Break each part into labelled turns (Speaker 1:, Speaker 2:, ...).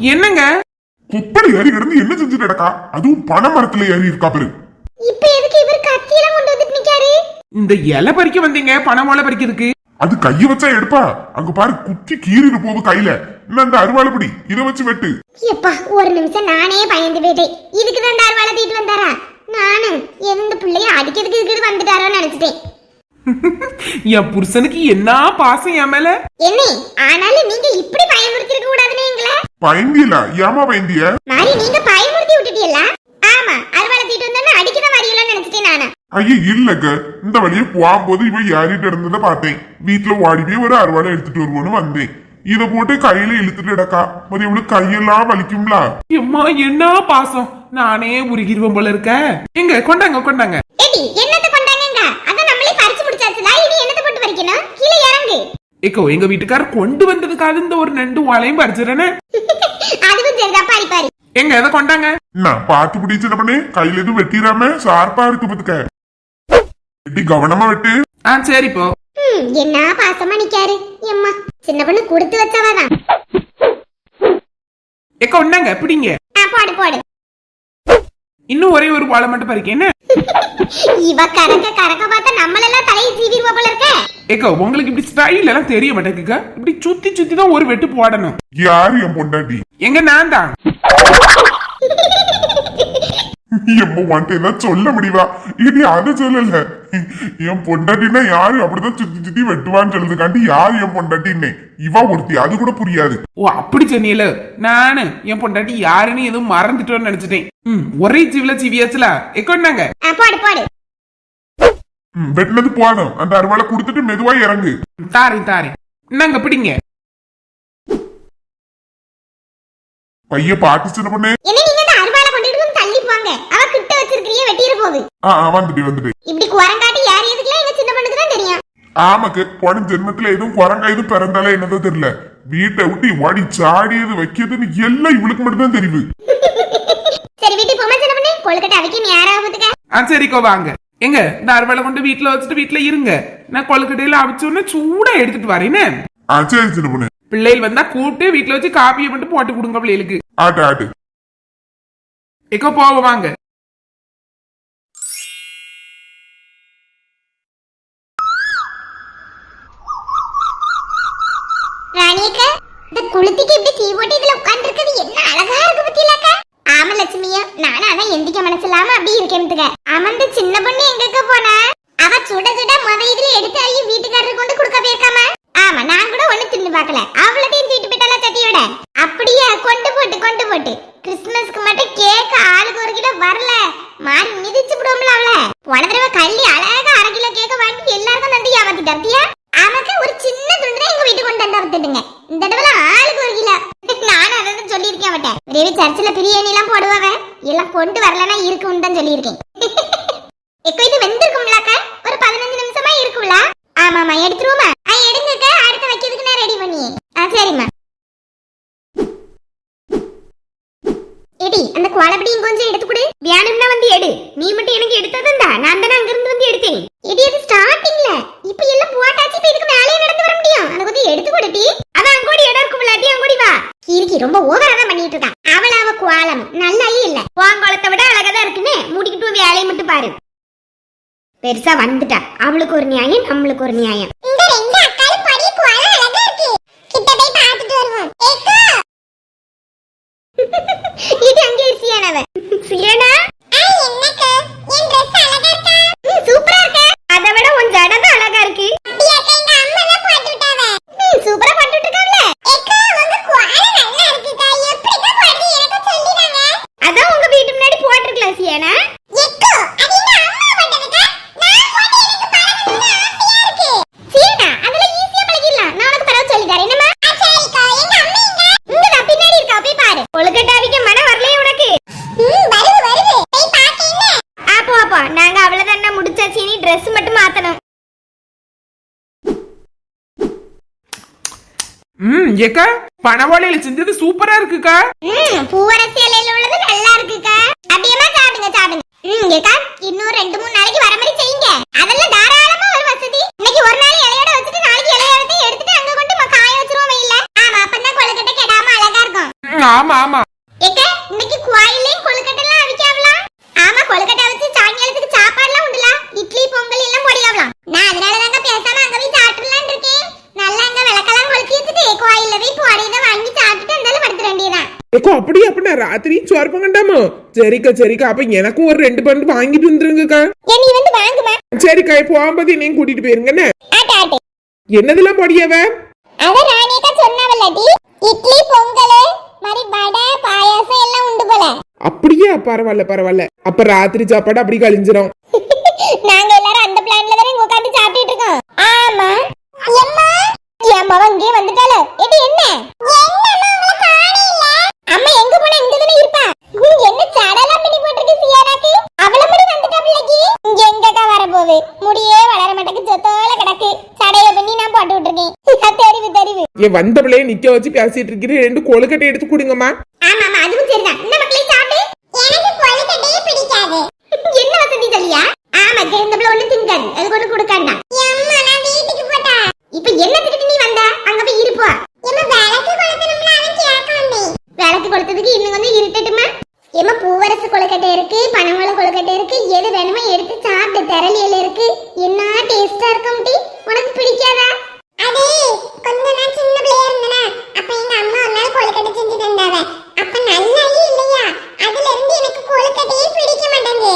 Speaker 1: என்னங்க?
Speaker 2: குப்படி ஏறி கிடந்து என்ன செஞ்சுட்டு கிடக்கா? அதுவும் பனை மரத்துல ஏறி இருக்கா பாரு.
Speaker 3: இப்ப எதுக்கு இவர் கத்தியெல்லாம் கொண்டு வந்துட்டு நிக்காரு?
Speaker 1: இந்த இலை பறிக்க வந்தீங்க பணமோலை பறிக்கிறதுக்கு.
Speaker 2: அது கைய வச்சா எடுப்பா. அங்க பாரு குத்தி கீறிட்டு போகுது கையில. இன்னும் அந்த அருவாளை பிடி? இதை வச்சு வெட்டு.
Speaker 3: எப்பா ஒரு நிமிஷம் நானே பயந்து போயிட்டேன். இதுக்கு தான் தார்வாளை தீட்டு வந்தாரா? நானும் எந்த பிள்ளைய அடிக்கிறதுக்கு இதுக்கு வந்துட்டாரோன்னு நினைச்சிட்டேன்.
Speaker 1: என் புருஷனுக்கு என்ன பாசம் என் மேல?
Speaker 3: என்ன ஆனாலும் நீங்க இப்படி பயமுறுத்திருக்க கூடாதுன்னு எங்களை?
Speaker 2: பயந்தியல ஏமா பயந்திய?
Speaker 3: மாறி நீங்க பயமுறுத்தி விட்டுட்டீல்ல ஆமா அருவாளை தீட்டு வந்தோன்னு அடிக்கிற மாதிரியெல்லாம் நினைச்சிட்டேன் நானு.
Speaker 2: ஐயா இல்லங்க. இந்த வழியே போகும்போது இவன் ஏறிட்டு இருந்ததை பார்த்தேன். வீட்டுல ஓடி போய் ஒரு அருவாளை எடுத்துட்டு வருவோன்னு வந்தேன். இத போட்டு கையில இழுத்துட்டு கிடக்கா. మరి இவளுக்கு கையெல்லாம் வலிக்கும்ல.
Speaker 1: எம்மா என்ன பாசம்? நானே உருகிருவேன் போல இருக்க. எங்க கொண்டாங்க கொண்டாங்க.
Speaker 3: ஏடி என்னத்த கொண்டாங்கங்க அத நம்மளே பறிச்சு முடிச்சாச்சுல இனி என்னத்த போட்டு பறிக்கணும் கீழே இறங்கு
Speaker 1: ஏக்கோ எங்க வீட்டுக்காரர் கொண்டு வந்ததுக்காக இந்த ஒரு நண்டு வாழையும் பறிச்சிடறேனே.
Speaker 3: அதுவும் சரிதான் பாரி பாரி.
Speaker 1: எங்க எதை கொண்டாங்க?
Speaker 2: என்ன பார்த்து பிடி சின்ன பண்ணு? கையில எதுவும் வெட்டிடாம ஷார்ப்பா இருக்கு பத்துக்க. வெட்டி கவனமா வெட்டு.
Speaker 1: ஆ சரி இப்போ
Speaker 3: ம், என்ன பாசமா நிக்காரு எம்மா. சின்ன பொண்ணு கொடுத்து வச்சவதான்.
Speaker 1: ஏக்கோ கொண்டாங்க பிடிங்க.
Speaker 3: ஆ, போடு போடு.
Speaker 1: இன்னும் ஒரே ஒரு வாழை மட்டும் பறிக்க என்ன?
Speaker 3: இவ கறக்க கறக்க பார்த்தா நம்மளெல்லாம் தலையை சீவிடுவா போல இருக்க.
Speaker 1: ஏக்கோ உங்களுக்கு இப்படி ஸ்டைல் எல்லாம் தெரிய மாட்டேங்குக்கா இப்படி சுத்தி சுத்தி தான் ஒரு வெட்டு போடணும்.
Speaker 2: யாரு என் பொண்டாட்டி?
Speaker 1: எங்க நான் தான்?
Speaker 2: எம்ம வந்துட்டு சொல்ல முடியுவா இனி அதை சொல்லல. என் பொண்டாட்டின்னா யாரு? அப்படிதான் சுத்தி சுத்தி வெட்டுவான்னு சொல்லுதுக்காண்டி யாரு என் பொண்டாட்டின்னு? இவா ஒருத்தி அது கூட புரியாது.
Speaker 1: ஓ அப்படி சொன்னீல. நானு என் பொண்டாட்டி யாருன்னு எதுவும் மறந்துட்டோன்னு நினைச்சிட்டேன். ம் ஒரே ஜீவில ஜீவியாச்சுல. எக்கொண்டாங்க
Speaker 3: ஆ, போடு போடு.
Speaker 2: ம், வெட்டினது போதும். அந்த அருவாளை கொடுத்துட்டு மெதுவா இறங்கு.
Speaker 1: தாரேன் தாரேன். இந்தாங்க பிடிங்க?
Speaker 2: பைய பாட்டு சின்ன பொண்ணு
Speaker 3: என்ன நீங்க அந்த அருவாளை கொண்டுட்டு வந்து தள்ளி போங்க அவ கிட்ட வச்சிருக்கிறிய வெட்டிட போகுது
Speaker 2: ஆ ஆ, வந்துட்டு வந்துட்டு
Speaker 3: இப்படி குரங்காட்டி யார் எதுக்குலாம் எங்க சின்ன பொண்ணுக்கு தான் தெரியும்?
Speaker 2: ஆமாக்கு போன ஜென்மத்துல எதுவும் குரங்கா எதுவும் பிறந்தாலே என்னதோ தெரியல. வீட்டை விட்டு ஓடி சாடியது வைக்கிறதுன்னு எல்லாம் இவளுக்கு மட்டும் தான் தெரியுது
Speaker 3: சரி வீட்டுக்கு போமா சின்ன பொண்ணு. கொழுக்கட்டை அவைக்க நேரம் ஆகுதுக்க
Speaker 1: ஆ சரிக்கோ வாங்க. எங்க இந்த அறுவலை கொண்டு வீட்டுல வச்சுட்டு வீட்டுல இருங்க. நான் கொழுக்கட்டையில அவிச்சோன்னு சூடா எடுத்துட்டு வரேன்னு
Speaker 2: ஆ சரி சின்ன பொண்ணு.
Speaker 1: பிள்ளைகள் வந்தா கூப்பிட்டு வீட்டுல வச்சு காப்பியை மட்டும் போட்டு கொடுங்க பிள்ளைகளுக்கு.
Speaker 2: ஆட்டு ஆட்டு.
Speaker 1: எக்கோ போக
Speaker 3: ராணியக்க இந்த குளுத்திக்கு இப்படி தீ போட்டு இதுல உட்கார்ந்து என்ன அழகா இருக்கு பத்தியிலக்க? ஆமா லட்சுமியா நானும் அதான் எந்திக்க மனசு அப்படி இருக்கேன்ட்டுக்க அமர்ந்து சின்ன பொண்ணு எங்கக்க போனா? அவ சுட சுட முத இதுல எடுத்து அள்ளி வீட்டுக்காரருக்கு கொண்டு கொடுக்க போயிருக்காம? ஆமா நான் கூட ஒண்ணு தின்னு போயிட்டால சட்டியோட? கொண்டு போட்டு கொண்டு போட்டு. கிறிஸ்துமஸ்க்கு மட்டும் கேக் ஆளுக்கு ஒரு கிலோ வரல. மாறி மிதிச்சு விடுவோம்ல அவள. போன தடவை கள்ளி அழகா அரை கிலோ கேக்க வாங்கி எல்லாருக்கும் ஏமாத்திட்டாத்தியா ஒரு சின்ன துண்டு வந்துட்டுங்க இந்த தடவை ஆளுக்கு ஒரு கிலோ. நானும் அதை தான் சொல்லியிருக்கேன் அவட்ட. ஒரே சர்ச்சில் பிரியாணி எல்லாம் போடுவாங்க எல்லாம் கொண்டு வரலன்னா இருக்கும்னு தான் சொல்லியிருக்கேன். இப்போ இது வெந்திருக்கும்லாக்கா? ஒரு பதினஞ்சு நிமிஷமா இருக்கும்ல? ஆமாமா எடுத்துருவோமா ஆ எடுங்கக்க அடுத்து வைக்கிறதுக்கு நான் ரெடி பண்ணி ஆ சரிம்மா எடி கொஞ்சம் எடுத்து கொடு. வேணும்னா வந்து எடு. நீ மட்டும் எனக்கு எடுத்ததா நான் தானே அங்கிருந்து வந்து எடுத்தேன். இது எது ஸ்டார்டிங்ல இப்ப எல்லாம் போட்டாச்சு. இப்ப இதுக்கு மேலே நடந்து வர முடியும். அதை கொஞ்சம் எடுத்து கொடுட்டி அவன் அங்கோடி இடம் இருக்கும் இல்லாட்டி அங்கோடி வா. கீரிக்கி ரொம்ப ஓவரா தான் பண்ணிட்டு இருக்கான் அவள அவ குவாலம். நல்லாயே இல்ல. வாங்கோளத்தை விட அழகா தான் இருக்குன்னு மூடிக்கிட்டு வேலையை மட்டும் பாரு. பெருசா வந்துட்டா. அவளுக்கு ஒரு நியாயம் நம்மளுக்கு ஒரு நியாயம். இது அங்கே சியானவ சியானா என்னக்கா? என் ஏக்கா
Speaker 1: பணவாளையில செஞ்சது சூப்பரா இருக்குக்கா.
Speaker 3: ம் பூவரசி இலையில உள்ளது நல்லா இருக்குக்கா. அப்படியேமா சாப்பிடுங்க சாப்பிடுங்க. ம் ஏக்கா இன்னும் ரெண்டு மூணு நாளைக்கு வர மாதிரி செய்யுங்க. அதெல்லாம் தாராளமா ஒரு வசதி. இன்னைக்கு ஒரு நாள் இலையோட வச்சுட்டு நாளைக்கு இலையோட எடுத்துட்டு அங்க கொண்டு காய வச்சிருவோம் வெயில்ல. ஆமா அப்பதான் கொழுக்கட்டை கெடாம அழகா
Speaker 1: ஆமா ஆமா
Speaker 3: ஏக்க இன்னைக்கு கோயிலையும் கொழுக்கட்டெல்லாம் அவிக்காவலாம் ஆமா கொழுக்கட்டை வச்சு சாயங்காலத்துக்கு சாப்பாடுலாம் உண்டுல இட்லி பொங்கல் எல்லாம் பொடியாவலாம் நான் அதனால தாங்க பேசாம அங்க போய் சாப்பிடலாம்னு இருக்கேன் நல்லா அங்க விளக்கெல்லாம் கொளுத்தி வச்சுட்டு கோயில்ல போய் பொடியதை வாங்கி சாப்பிட்டுட்டு இருந்தாலும் படுத்துட வேண்டியதான்
Speaker 4: ஏக்கோ அப்படி அப்படின்னா ராத்திரி சோறு பங்கண்டாமோ சரிக்கா சரிக்கா அப்ப எனக்கும் ஒரு ரெண்டு பண்டு வாங்கிட்டு வந்துருங்கக்கா. சரிக்கா போகும்போது என்னையும் கூட்டிட்டு போயிருங்கண்ணே
Speaker 3: ஆட்டு
Speaker 4: என்னதெல்லாம் பொடியாவ
Speaker 3: அத ராணியக்கா சொன்னாவல்லடி இட்லி பொங்கல் மாதிரி வடை பாயாசம் எல்லாம் உண்டு போல.
Speaker 4: அப்படியே? பரவாயில்ல பரவாயில்ல. அப்ப ராத்திரி சாப்பாடு அப்படி கழிஞ்சிரும்.
Speaker 3: நாங்க எல்லாரும் அந்த பிளான்ல தானே உட்கார்ந்து சாப்பிட்டுட்டு இருக்கோம் ஆமா எம்மா எம்மா இங்கே வந்துட்டால இது என்ன அம்மா எங்க போனா இங்க தானே இருப்பா ஹம், என்ன சடலாம் பண்ணி போட்டிருக்கு சியாராக்கு அவள முடி வந்துட்டா பிள்ளைக்கு இங்க எங்கக்கா வர போகுது முடியே வளர மாட்டேக்கு சொத்தோல கிடக்கு சடைய பண்ணி நான் போட்டு விட்டுருக்கேன் தெரிவு தெரிவு
Speaker 4: என் வந்த பிள்ளைய நிக்க வச்சு பேசிட்டு இருக்கிறேன் ரெண்டு கொழுக்கட்டை எடுத்து கொடுங்கம்மா
Speaker 3: ஆமா ஆமா அதுவும் சரிதான் இந்த மக்களே சாப்பிடு எனக்கு கொழுக்கட்டையே பிடிக்காது என்ன வசதி சொல்லியா ஆமா தெரிந்தபல ஒண்ணு திங்காது அது கொண்டு கொடுக்காண்டா அம்மா நான் வீட்டுக்கு போட்டா இப்ப என்னத்துக்கு நீ வந்தா அங்க போய் இருப்பா எம்மா விளக்கு கொளுத்தணும்ல அவன் கேட்க வந்தேன் விளக்கு கொளுத்ததுக்கு இன்னும் கொஞ்சம் இருட்டட்டுமா எம்மா பூவரசு கொழுக்கட்டை இருக்கு பனமலை கொழுக்கட்டை இருக்கு எது வேணுமோ எடுத்து சாப்பிட்டு திரளியல இருக்கு என்ன டேஸ்டா இருக்கும் டி உனக்கு பிடிக்காதா அதே கொஞ்ச நான் சின்ன பிள்ளையா இருந்தனா அப்ப எங்க அம்மா ஒரு நாள் கொழுக்கட்டை செஞ்சு தந்தாவ அப்ப நல்லாவே இல்லையா அதுல இருந்து எனக்கு கொழுக்கட்டையே பிடிக்க மாட்டேங்குது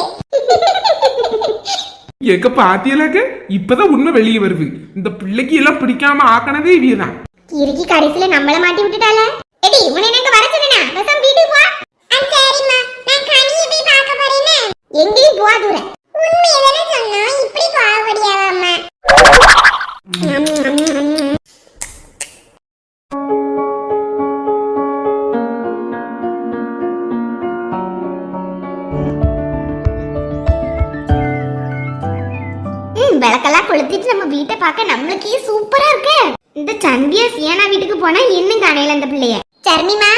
Speaker 1: எங்க பாத்தியலாக்க இப்பதான் உண்மை வெளியே வருது. இந்த பிள்ளைக்கு எல்லாம் பிடிக்காம ஆக்கினதே இவியதான்
Speaker 3: கிறுக்கி நம்மள மாட்டி விட்டுட்டால விளக்கெல்லாம் நம்ம வீட்டை பார்க்க நம்மளுக்கே சூப்பரா இருக்கு. இந்த சந்தியா சியானா வீட்டுக்கு போனா இன்னும் காணையில அந்த பிள்ளைய? சர்மிமா?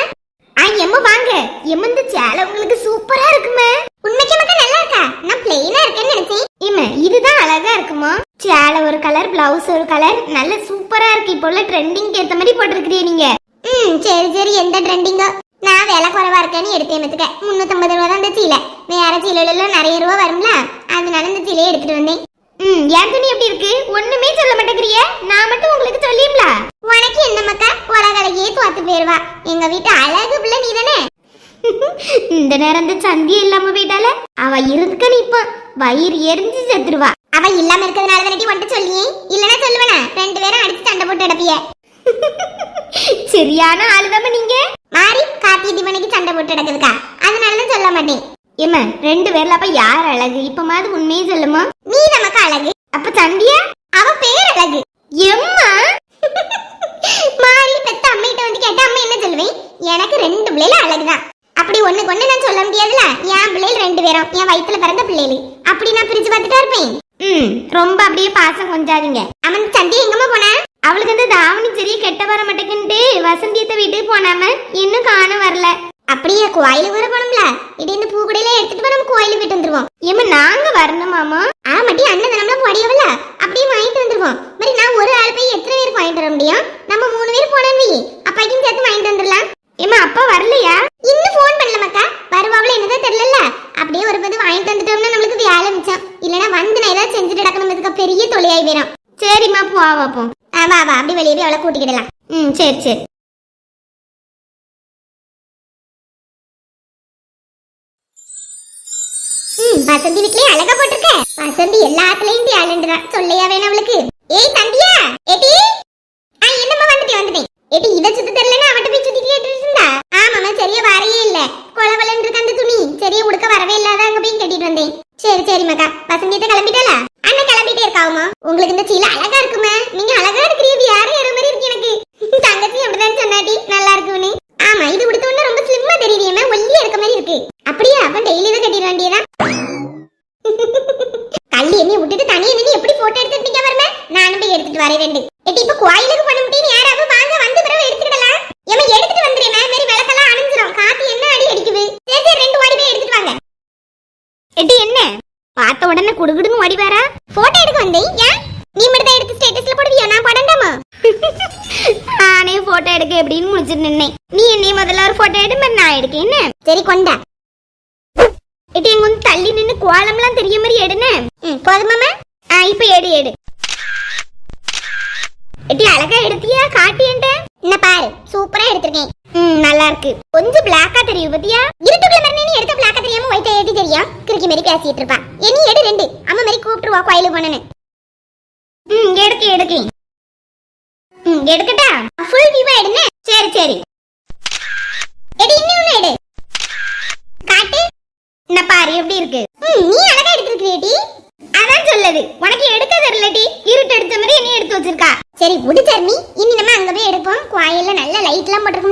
Speaker 3: ஆ எம்ம வாங்க. எம்ம இந்த சேலை உங்களுக்கு சூப்பரா இருக்குமே. உண்மைக்கு மட்டும் நல்லா இருக்கா? நான் பிளெயினா இருக்கேன்னு நினைச்சேன். இம்ம இதுதான் அழகா இருக்குமா? சேலை ஒரு கலர் பிளவுஸ் ஒரு கலர் நல்ல சூப்பரா இருக்கு. இப்போ உள்ள ட்ரெண்டிங் ஏத்த மாதிரி போட்டிருக்கிறீ நீங்க. ம் சரி சரி. எந்த ட்ரெண்டிங்கோ நான் விலை குறைவா இருக்கேன்னு எடுத்தேன் மத்துக்க. முன்னூத்தம்பது ரூபா தான் இந்த சீலை. வேற சீலையில எல்லாம் நிறைய ரூபா வரும்ல? அதனால இந்த சீலையை எடுத்துட்டு வந்தேன். ஏன் துணி எப்படி இருக்கு? ஒண்ணுமே சொல்ல மாட்டேங்கிறிய. நான் மட்டும் உங்களுக்கு சொல்லியும்ல. உனக்கு என்ன மக்கா? உலகலையே தோத்து போயிருவா. எங்க வீட்டு அழகு பிள்ளை நீ தானே இந்த நேரம் இந்த சந்தி இல்லாம போயிட்டால? அவ இருக்க நிப்பா. வயிறு எரிஞ்சு செத்துருவா. அவ இல்லாம இருக்கிறதுனால தானே வந்துட்டு சொல்லியே? இல்லனா சொல்லுவனா? ரெண்டு பேரும் அடிச்சு சண்டை போட்டு அடப்பிய சரியான ஆளுதாம நீங்க. மாறி காப்பி தீபனைக்கு சண்டை போட்டு அடக்குதுக்கா அதனால தான் சொல்ல மாட்டேன். ஏம்மா ரெண்டு பேர்ல அப்ப யார் அழகு? இப்ப மாதிரி உண்மையே சொல்லுமா? நீ நமக்கு அழகு. அப்ப சந்தியா? அவ பேர் அழகு. எம்மா? மாறி பெத்த அம்மையிட்ட வந்து கேட்டா அம்மா என்ன சொல்லுவேன்? எனக்கு ரெண்டு பிள்ளைல அழகுதான். அப்படி ஒண்ணு கொண்டு நான் சொல்ல முடியாதுல என் பிள்ளைகள் ரெண்டு பேரும். என் வயித்துல பிறந்த பிள்ளைகள். அப்படி நான் பிரிச்சு பார்த்துட்டா இருப்பேன். ம் ரொம்ப அப்படியே பாசம் கொஞ்சாதீங்க. அவன் சந்தி எங்கம்மா போனா? அவளுக்கு வந்து தாவணி சரியா கெட்ட வர மாட்டேங்குன்ட்டு வசந்தியத்தை வீட்டுக்கு போனாம இன்னும் காண வரல. அப்படியே கோயிலுக்கு வர போனோம்ல. இடி இந்த பூ கூடையில எடுத்துட்டு போய் நம்ம கோயிலுக்கு போயிட்டு வந்துருவோம். ஏமா நாங்க வரணும் மாமா ஆமாட்டி அண்ணன் நம்மள பொடியவல அப்படியே வாங்கிட்டு வந்துருவோம் மாதிரி நான் ஒரு ஆள் போய் எத்தனை பேருக்கு வாங்கிட்டு வர முடியும் நம்ம மூணு பேர் போனோம் வை அப்பாய்க்கும் சேர்த்து வாங்கிட்டு வந்துடலாம் ஏமா அப்பா வரலையா இன்னும் ஃபோன் பண்ணல மக்கா வருவாங்களே என்னதான் தெரியல அப்படியே ஒரு பது வாங்கிட்டு வந்துட்டோம்னா நம்மளுக்கு வேலை மிச்சம் இல்லனா வந்து நான் ஏதாவது செஞ்சுட்டு நடக்கணும்ன்றதுக்கு பெரிய தொலையாய் வேணும் சரிம்மா போ வா போ ஆ வா வா அப்படி வெளியே போய் அவளை கூட்டிக்கிடலாம் ம் சரி சரி ம், வசந்தி வீட்லயே அழகா போட்டிருக்க. வசந்தி எல்லாத்துலயும் டேலண்ட் தான் சொல்லையா வேணும் அவளுக்கு. ஏய் தம்பியா ஏடி ஆ என்னம்மா வந்துட்டே வந்துட்டேன். ஏடி இத காட்டி என்கிட்ட என்ன பாரு சூப்பரா எடுத்திருக்கேன். நல்லா இருக்கு. கொஞ்சம் பிளாக்கா தெரியும் பத்தியா? இருட்டுக்குள்ள மரணி நீ எடுத்த பிளாக்கா தெரியாம ஒயிட் ஏடி தெரியும் கிறுக்கி மாரி பேசிட்டு இருப்பா. இனி எடு ரெண்டு. அம்மா மாரி கூப்பிட்டுருவா கோயிலுக்கு போனேன்னு பிளேட்லாம் போட்டிருக்க